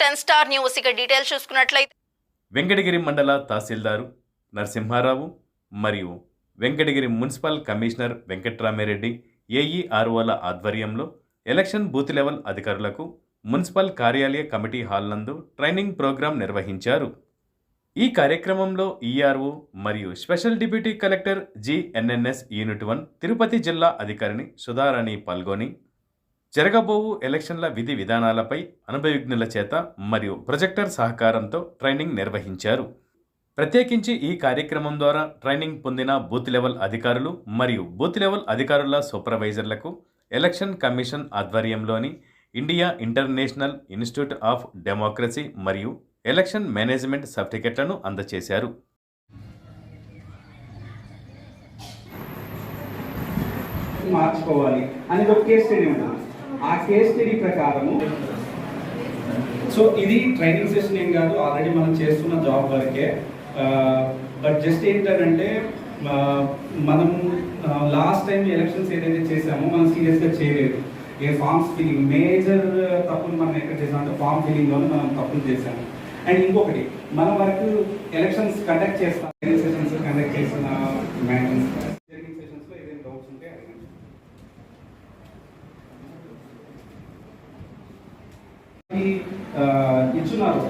Ten star news. ఇక details చూసుకున్నట్లయితే వెంకటగిరి మండల తహసీల్దారు నరసింహారావు మరియు వెంకటగిరి మున్సిపల్ కమిషనర్ వెంకట్రామిరెడ్డి ఏఈఆర్ఓల ఆధ్వర్యంలో ఎలక్షన్ బూత్ లెవెల్ అధికారులకు మున్సిపల్ కార్యాలయ కమిటీ హాల్ నందు ట్రైనింగ్ ప్రోగ్రాం నిర్వహించారు. ఈ కార్యక్రమంలో ఈఆర్ఓ మరియు special deputy collector GNNS unit one Tirupati జిల్లా అధికారిని సుధారాణి పాల్గొని జరగబోవు ఎలక్షన్ల విధి విధానాలపై అనుభవజ్ఞుల చేత మరియు ప్రొజెక్టర్ సహకారంతో ట్రైనింగ్ నిర్వహించారు. ప్రత్యేకించి ఈ కార్యక్రమం ద్వారా ట్రైనింగ్ పొందిన బూత్ లెవెల్ అధికారులు మరియు బూత్ లెవెల్ అధికారుల సూపర్వైజర్లకు ఎలక్షన్ కమిషన్ ఆధ్వర్యంలోని India international institute of democracy మరియు ఎలక్షన్ మేనేజ్మెంట్ సర్టిఫికెట్లను అందజేశారు మార్చుకోవాలి. అనేది ఒక కేస్ ఉంటుంది ఆ కేస్ స్టడీ ప్రకారము. సో ఇది ట్రైనింగ్ సెషన్ ఏం కాదు ఆల్రెడీ మనం చేస్తున్న జాబ్ వరకే. బట్ జస్ట్ ఏంటంటే మనం లాస్ట్ టైం ఎలక్షన్స్ ఏదైతే చేసామో మనం సీరియస్గా చేయలేదు. ఏ ఫామ్స్ ఫిల్లింగ్ మేజర్ తప్పులు మనం ఎక్కడ చేసామంటే ఫామ్ ఫిల్లింగ్లోనే మనం తప్పులు చేసాము అండ్ ఇంకొకటి మన వరకు ఎలక్షన్స్ కండక్ట్ చేస్తాం ట్రైనింగ్ సెషన్స్ కండక్ట్ చేసిన మేడమ్స్ జరిగిన సెషన్స్లో ఏదైనా డౌట్స్ ఉంటే అడగండి ఈ, ఆ, ఇచ్చున్నారు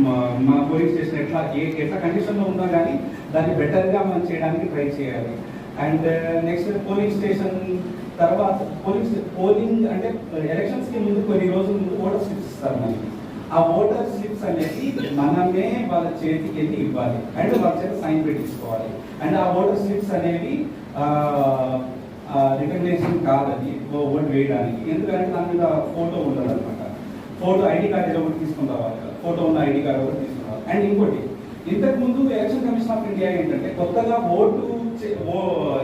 మా- మన పోలీస్ స్టేషన్ ఎట్లా ఏ ఎట్లా కండిషన్లో ఉందో కానీ దాన్ని బెటర్గా మనం చేయడానికి ట్రై చేయాలి. అండ్ నెక్స్ట్ పోలింగ్ స్టేషన్ తర్వాత పోలింగ్ పోలింగ్ అంటే ఎలక్షన్స్కి ముందు కొన్ని రోజుల ముందు ఓటర్ స్లిప్స్ ఇస్తారు మనకి. ఆ ఓటర్ స్లిప్స్ అనేది మనమే వాళ్ళ చేతికి వెళ్ళి ఇవ్వాలి. అండ్ వాళ్ళ చేత సైన్ పెట్టించుకోవాలి. అండ్ ఆ ఓటర్ స్లిప్స్ అనేవి రికగ్నేషన్ కాదది ఓటు వేయడానికి. ఎందుకంటే దాని మీద ఫోటో ఉండదు అనమాట ఫోటో ఐడి కార్డ్ ఏదో ఒకటి తీసుకుని రావాలి ఫోటో ఉన్న ఐడి కార్డ్ ఒకటి తీసుకుని రావాలి అండ్ ఇంకోటి ఇంతకు ముందు ఎలక్షన్ కమిషన్ ఆఫ్ ఇండియా ఏంటంటే కొత్తగా ఓటు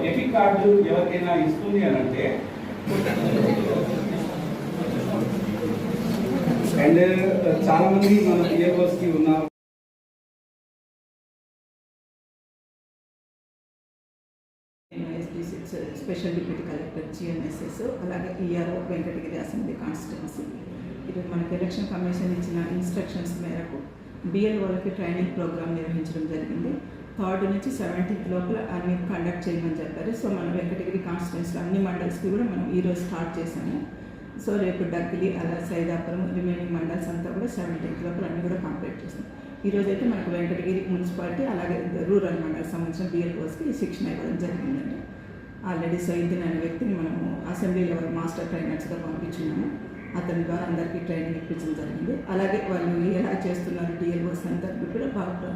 ఎపిక్ కార్డు ఎవరికైనా ఇస్తుంది అని అంటే అండ్ చాలా మంది మన పిఎల్ఓస్కి ఉన్న స్పెషల్ డిప్యూటీ కలెక్టర్ జిఎంఎస్ఎస్ అలాగే ఈఆర్ఓ వెంకటగిరి అసెంబ్లీ కాన్స్టిట్యున్సీ ఈరోజు మనకి ఎలక్షన్ కమిషన్ ఇచ్చిన ఇన్స్ట్రక్షన్స్ మేరకు వాళ్ళకి ట్రైనింగ్ ప్రోగ్రామ్ నిర్వహించడం జరిగింది. థర్డ్ నుంచి సెవెంటీన్త్ లోపల అన్ని కండక్ట్ చేయమని చెప్పారు. సో మనం వెంకటగిరి కాన్స్టిట్యున్సీలో అన్ని మండల్స్కి కూడా మనం ఈరోజు స్టార్ట్ చేశాము. సో రేపు డగ్గిలి అలా సైదాపురం రిమైనింగ్ మండల్స్ అంతా కూడా సెవెంటీన్త్ లోపల అన్ని కూడా కంప్లీట్ చేస్తాం. ఈరోజు అయితే మనకు వెంకటగిరి మున్సిపాలిటీ అలాగే రూరల్ మండల్ సంబంధించిన బిఎల్ఓస్కి శిక్షణ ఇవ్వడం జరిగిందండి. ఆల్రెడీ సైద్దీన్ అనే వ్యక్తిని మనము అసెంబ్లీ లెవెల్ మాస్టర్ ట్రైనర్స్గా పంపించున్నాము. అతని ద్వారా అందరికీ ట్రైనింగ్ ఇప్పించడం జరిగింది. అలాగే వాళ్ళు ఎలా చేస్తున్నారు డిఎల్ఓస్ అందరికీ కూడా బాగా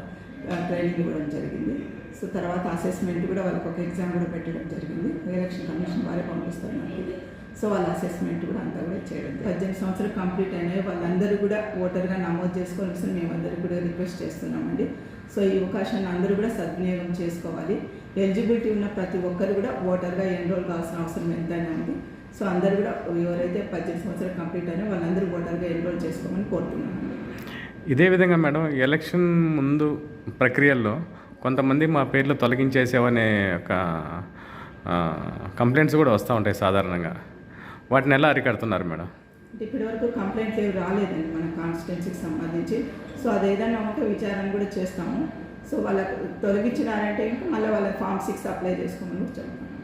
ట్రైనింగ్ ఇవ్వడం జరిగింది. సో తర్వాత అసెస్మెంట్ కూడా వాళ్ళకి ఒక ఎగ్జామ్ కూడా పెట్టడం జరిగింది. ఎలక్షన్ కమిషన్ వారే పంపిస్తారు మనకి. సో వాళ్ళ అసెస్మెంట్ కూడా అంతా కూడా చేయడం పద్దెనిమిది సంవత్సరాలు కంప్లీట్ అయినాయి. వాళ్ళందరూ కూడా ఓటర్గా నమోదు చేసుకోవాల్సి మేమందరూ కూడా రిక్వెస్ట్ చేస్తున్నామండి. సో ఈ అవకాశాన్ని అందరూ కూడా సద్వినియోగం చేసుకోవాలి. ఎలిజిబిలిటీ ఉన్న ప్రతి ఒక్కరు కూడా ఓటర్గా ఎన్రోల్ కావాల్సిన అవసరం ఎంతైనా ఉంది. సో అందరూ కూడా ఎవరైతే పద్దెనిమిది సంవత్సరాలు కంప్లీట్ అయినా వాళ్ళందరూ ఓటర్గా ఎన్రోల్ చేసుకోమని కోరుతున్నామండి ఇదే విధంగా మేడం ఎలక్షన్ ముందు ప్రక్రియల్లో కొంతమంది మా పేర్లు తొలగించేసావనే ఒక కంప్లైంట్స్ కూడా వస్తూ ఉంటాయి సాధారణంగా. వాటిని ఎలా అరికడుతున్నారు మేడం? ఇప్పటి వరకు కంప్లైంట్లు ఏవి రాలేదండి మన కాన్స్టిట్యున్సీకి సంబంధించి. సో అది ఏదైనా ఉంటే విచారణ కూడా చేస్తాము. సో వాళ్ళకు తొలగించినారంటే ఇంకా మళ్ళీ వాళ్ళ ఫామ్ సిక్స్ అప్లై చేసుకోమని చెప్తాము